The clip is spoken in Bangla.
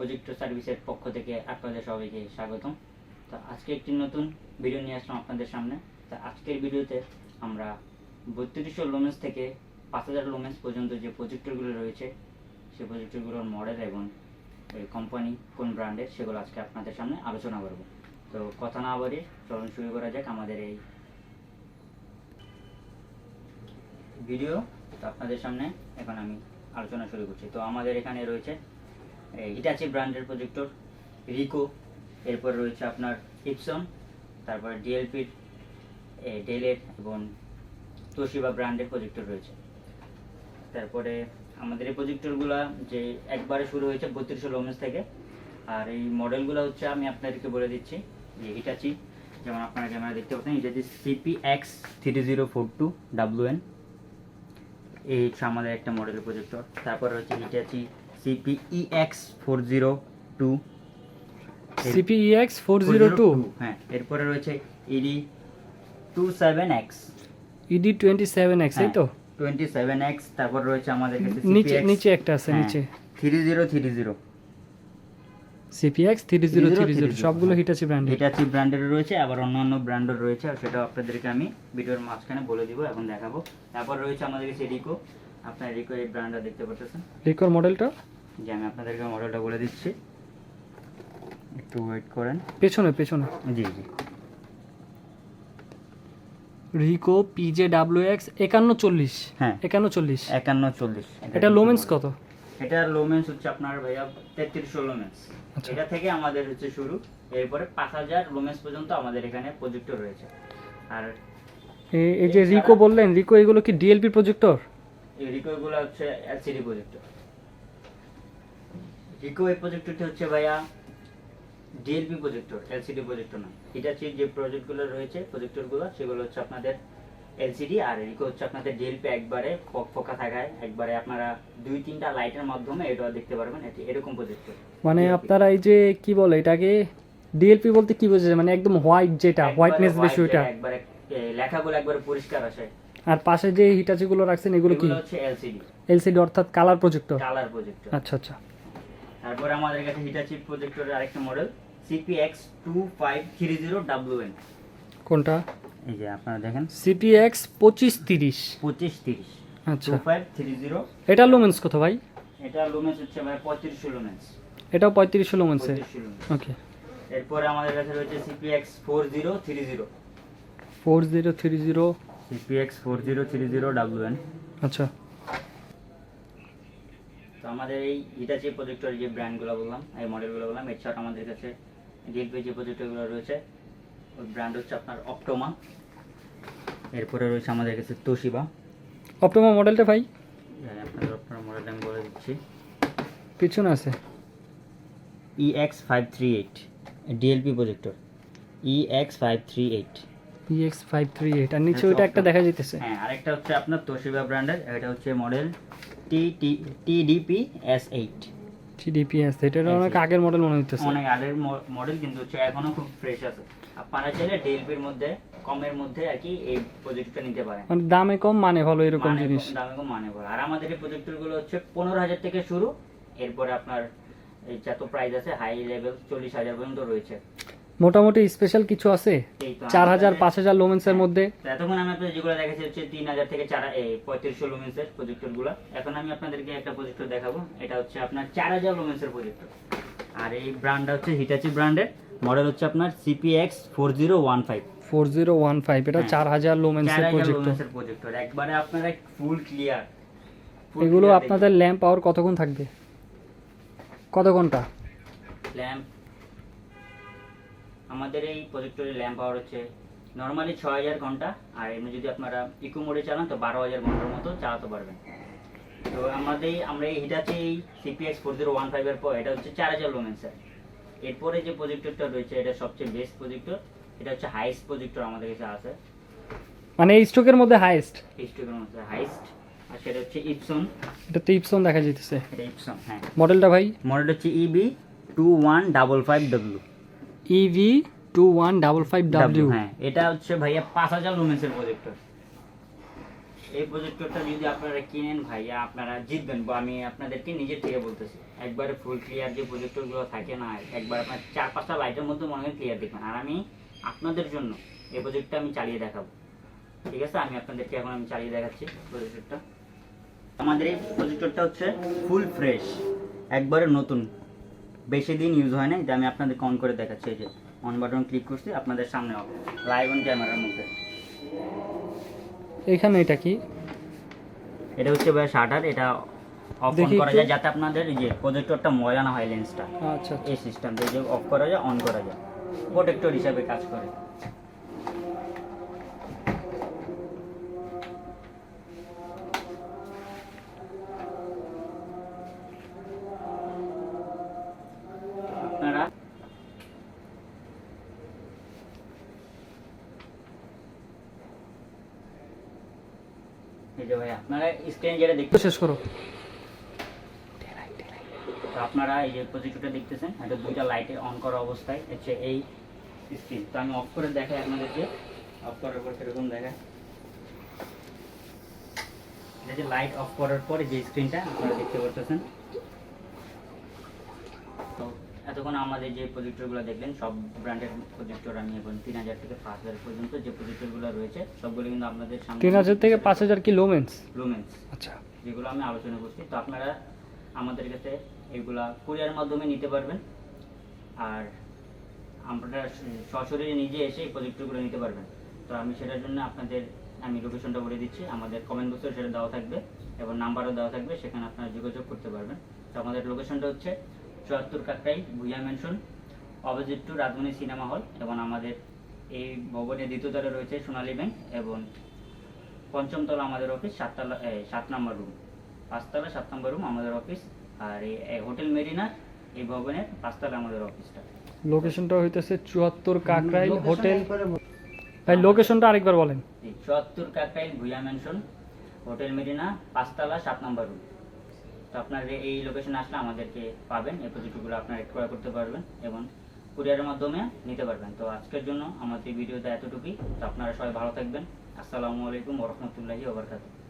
প্রজেক্টর সার্ভিসের পক্ষ থেকে আপনাদের সবাইকে স্বাগতম। তো আজকে একটি নতুন ভিডিও নিয়ে আসলাম আপনাদের সামনে। তো আজকের ভিডিওতে আমরা বত্রিশশো লোমেন্স থেকে পাঁচ হাজার লোমেন্স পর্যন্ত যে প্রজেক্টরগুলো রয়েছে, সেই প্রজেক্টরগুলোর মডেল এবং কোম্পানি কোন ব্র্যান্ডের সেগুলো আজকে আপনাদের সামনে আলোচনা করব। তো কথা না বাড়িয়ে চলুন শুরু করা যাক আমাদের এই ভিডিও তো আপনাদের সামনে এখন আমি আলোচনা শুরু করছি। তো আমাদের এখানে রয়েছে হিটাচি ব্র্যান্ডের প্রজেক্টর রিকো এরপর রয়েছে আপনার ইপসন তারপর ডিএলপির ডেলের এবং তোশিবা ব্র্যান্ডের প্রজেক্টর রয়েছে। তারপরে আমাদের এই প্রজেক্টরগুলো যে একবারে শুরু হয়েছে বত্রিশশো লোমেন্স থেকে, আর এই মডেলগুলো হচ্ছে আমি আপনাদেরকে বলে দিচ্ছি, যে হিটাচি যেমন আপনারা ক্যামেরা দেখতে পাচ্ছেন Hitachi CP X three zero four two W N এই হচ্ছে আমাদের একটা মডেলের প্রজেক্টর তারপর হচ্ছে Hitachi CP EX four zero two CPEX four zero two হ্যাঁ এরপরে রয়েছে ED two seven X ED twenty seven X এই তো টোয়েন্টি সেভেন এক্স তারপর রয়েছে আমাদের কাছে নিচে নিচে একটা আছে নিচে। Three zero three zero CPX three zero three zero 3030 সবগুলো হ্যাঁ। হিটাচি ব্র্যান্ডের হিটাচি ব্র্যান্ডের রয়েছে আবার অন্যান্য ব্র্যান্ডের রয়েছে আর সেটা আপনাদেরকে আমি ভিডিওর মাঝখানে বলে দিব এখন দেখাবো। তারপর রয়েছে আমাদের কাছে রিকো আপনার রিকো এই ব্র্যান্ডটা দেখতে পাচ্ছেন রিকোর মডেলটা যে আমি আপনাদেরকে মডেলটা বলে দিচ্ছি। একটু ওয়েট করেন। পেছনে পেছনে। জি জি। রিকো পিজে ডাব্লিউ এক্স একান্ন চল্লিশ। হ্যাঁ। একান্ন চল্লিশ। একান্ন চল্লিশ। এটা লোমেন্স কত? এটার লোমেন্স হচ্ছে আপনার ভাইয়া তেত্রিশশো লোমেন্স আচ্ছা। এটা থেকে আমাদের হচ্ছে শুরু। এরপরে পাঁচ হাজার লোমেন্স পর্যন্ত আমাদের এখানে প্রজেক্টর রয়েছে। আর এই যে রিকো বললেন রিকো এগুলো কি ডিএলপি প্রজেক্টর এই রিকোগুলো হচ্ছে এলসিডি প্রজেক্টর রিকো এই প্রজেক্টরটি হচ্ছে ভাইয়া ডিএলপি প্রজেক্টর এলসিডি প্রজেক্টর না। এটা হচ্ছে যে প্রজেক্টগুলো রয়েছে প্রজেক্টরগুলো সেগুলো হচ্ছে আপনাদের এলসিডি আর রিকো হচ্ছে আপনাদের ডিএলপি একবারে ফক- থাকায় একবারে আপনারা দুই তিনটা লাইটের মাধ্যমে এটা দেখতে পারবেন এরকম প্রজেক্টর মানে আপনারা এই যে কি বলে এটাকে ডিএলপি বলতে কি বোঝায়? মানে একদম হোয়াইট যেটা হোয়াইটনেস বেশি ওইটা একবারে লেখাগুলো একবারে পরিষ্কার আসে। আর পাশে যে হিটাচি গুলো রাখছেন এগুলো কি? হচ্ছে এলসিডি এলসিডি অর্থাৎ কালার প্রজেক্টর কালার প্রজেক্টর আচ্ছা আচ্ছা। তারপরে আমাদের কাছে হিটাচি প্রজেক্টরের আরেকটা model CPX two five three zero W N কোনটা? এই যে আপনারা দেখেন। সিপিএক্স পঁচিশ তিরিশ। পঁচিশ তিরিশ। আচ্ছা। ফাইভ থ্রি জিরো এটা লোমেন্স কত ভাই? এটা লুমেন্স হচ্ছে ভাই পঁয়ত্রিশশো লুমেন্স এটাও পঁয়ত্রিশশো লোমেন্সে ওকে এরপরে আমাদের কাছে রয়েছে CPX four zero three zero four zero three zero CPX four zero three zero W N আচ্ছা। তো আমাদের এই হিটাচি প্রজেক্টর যে ব্র্যান্ডগুলো বললাম এই মডেলগুলো বললাম এছাড়া আমাদের কাছে ডিএলপি যে প্রজেক্টরগুলো রয়েছে ওই ব্র্যান্ড হচ্ছে আপনার অক্টোমা এরপরে রয়েছে আমাদের কাছে তোশিবা অপটোমা মডেলটা ভাই? আপনাদের আপনার মডেল আমি বলে দিচ্ছি। পিছনে আছে। E X five three eight DLP projector E X five three eight EX five three eight আর নিচে ওইটা একটা দেখা যেতেছে হ্যাঁ আরেকটা হচ্ছে আপনার তোশিবা ব্র্যান্ডের এটা হচ্ছে model T T TDP S eight TDPS এটা অনেক আগের মডেল মনে হইতেছে। অনেক আগের মডেল কিন্তু হচ্ছে এখনও খুব ফ্রেশ আছে। আপনারা চাইলে ডিএলপির মধ্যে কমের মধ্যে আর কি এই প্রজেক্টটা নিতে পারেন মানে দামে কম মানে ভালো এরকম মানে জিনিস। দামে কম মানে ভালো। আর আমাদের এই প্রজেক্টরগুলো হচ্ছে পনেরো হাজার থেকে শুরু। এরপরে আপনার যত প্রাইস আছে হাই লেভেল চল্লিশ হাজার পর্যন্ত রয়েছে। মোটামুটি স্পেশাল কিছু আছে? চার হাজার পাঁচ হাজার লোমেন্সের মধ্যে? এতক্ষণ আমি আপনাদের যেগুলো দেখাচ্ছি হচ্ছে তিন হাজার থেকে চার পঁয়ত্রিশশো লুমেন্সের প্রজেক্টরগুলো। এখন আমি আপনাদেরকে একটা প্রজেক্টর দেখাবো। এটা হচ্ছে আপনার চার হাজার লুমেন্সের প্রজেক্টর আর এই ব্র্যান্ডটা হচ্ছে হিটাচি ব্র্যান্ডের মডেল হচ্ছে আপনার CPX four zero one five four zero one five এটা হ্যাঁ। চার হাজার লোমেন্সের প্রজেক্টর প্রজেক্টর একবারে আপনারা ফুল ক্লিয়ার এগুলো আপনাদের ল্যাম্প পাওয়ার কতক্ষণ থাকবে? কত ঘণ্টা ল্যাম্প আমাদের এই প্রজেক্টরের ল্যাম্প পাওয়ার হচ্ছে নর্মালি ছয় হাজার ঘণ্টা আর এমনি যদি আপনারা ইকো মোডে চালান তো বারো হাজার ঘণ্টার মতো চালাতে পারবেন। তো আমাদের আমরা এই হিটাচি এই সিপিএক্স ফোর জিরো ওয়ান ফাইভের পর এটা হচ্ছে চার হাজার লোমেন্সার এরপরে যে প্রজেক্টরটা রয়েছে এটা সবচেয়ে বেস্ট প্রজেক্টর এটা হচ্ছে হাইস্ট প্রজেক্টর আমাদের কাছে আছে। মানে এই স্টকের মধ্যে হাইয়েস্ট হিস্টোকের মধ্যে হাইস্ট আর সেটা হচ্ছে ইপসন এটা তো ইপসন দেখা যেতেছে এটা ইপসন হ্যাঁ। মডেলটা ভাই? মডেল হচ্ছে EB two one double five W EV two one double five W হ্যাঁ এটা হচ্ছে ভাইয়া পাঁচ হাজার লুমেন্সের প্রজেক্টর এই প্রজেক্টরটা যদি আপনারা কিনেন ভাইয়া, আপনারা জিতবেন। আমি আপনাদেরকে নিজের থেকে বলতেছি, একবারে ফুল ক্লিয়ার যে প্রজেক্টরগুলো থাকে না, একবার আপনার চার পাঁচটা লাইটের মধ্যে মনে হয় ক্লিয়ার দেখবেন। আর আমি আপনাদের জন্য এই প্রজেক্টটা আমি চালিয়ে দেখাবো। ঠিক আছে? আমি আপনাদেরকে এখন আমি চালিয়ে দেখাচ্ছি প্রজেক্টরটা আমাদের এই প্রজেক্টরটা হচ্ছে ফুল ফ্রেশ একবারে নতুন। বেশি দিন ইউজ হয় না এটা আমি আপনাদেরকে অন করে দেখাচ্ছি এই যে অন বাটন ক্লিক করছি আপনাদের সামনে হবে। লাইভ অন ক্যামেরার মধ্যে। এখানে এটা কি? এটা হচ্ছে ভাই শাটার এটা অফ অন করা যায় যাতে আপনাদের এই যে প্রজেক্টরটা ময়লা না হয় লেন্সটা আচ্ছা এই সিস্টেম দিয়ে যে অফ করা যায় অন করা যায়। প্রোটেক্টর হিসাবে কাজ করে। এই যে ভাই আপনারা স্ক্রিন যেটা দেখতে শেষ করো তো আপনারা এই যে প্রজেক্টরটা দেখতেছেন। এটা দুইটা লাইটে অন করা অবস্থায়। হচ্ছে এই স্ক্রিন তো আমি অফ করে দেখাই আপনাদেরকে। অফ করার পর সেরকম দেখায় এটা যে লাইট অফ করার পরে যে স্ক্রিনটা আপনারা দেখতে পারতেছেন। এতক্ষণ আমাদের যে প্রজেক্টরগুলো দেখলেন সব ব্র্যান্ডের প্রজেক্টর আমি এখন তিন হাজার থেকে পাঁচ হাজার পর্যন্ত যে প্রজেক্টরগুলো রয়েছে সবগুলো কিন্তু আপনাদের সামনে তিন হাজার থেকে পাঁচ হাজার কি লোমেন্স লুমেন্স আচ্ছা। যেগুলো আমি আলোচনা করছি। তো আপনারা আমাদের কাছে এগুলা কুরিয়ার মাধ্যমে নিতে পারবেন। আর আপনারা সশরীরে নিজে এসে এই প্রজেক্টগুলো নিতে পারবেন। তো আমি সেটার জন্য আপনাদের আমি লোকেশনটা বলে দিচ্ছি। আমাদের কমেন্ট বক্সে সেটা দেওয়া থাকবে এবং নাম্বারও দেওয়া থাকবে। সেখানে আপনারা যোগাযোগ করতে পারবেন। তো আমাদের লোকেশনটা হচ্ছে চুয়াত্তর Kakrail Bhuiyan mansion opposite to Rajmoni cinema hall এবং আমাদের এই ভবনের দ্বিতীয় তলে রয়েছে সোনালী ব্যাংক এবং পঞ্চম তলা আমাদের অফিস সাততলা সাত নম্বর রুম পাঁচতলা সাত নম্বর রুম আমাদের অফিস আর এই হোটেল মেরিনা এই ভবনের পাঁচতলা আমাদের অফিসটা লোকেশনটা হইতেছে চুয়াত্তর কাকরাইল হোটেল। ভাই লোকেশনটা আরেকবার বলেন। চুয়াত্তর Kakrail Bhuiyan mansion hotel Marina পাঁচতলা সাত নম্বর রুম তো আপনার এই- লোকেশনে আসলে আমাদেরকে পাবেন। এই প্রজেক্টগুলো আপনারা ক্রয় করতে পারবেন এবং কুরিয়ারের মাধ্যমে নিতে পারবেন। তো আজকের জন্য আমাদের ভিডিওটা এতটুকুই। তো আপনারা সবাই ভালো থাকবেন। আসসালামু আলাইকুম ওরহমতুল্লাহি ওবরকাতুহ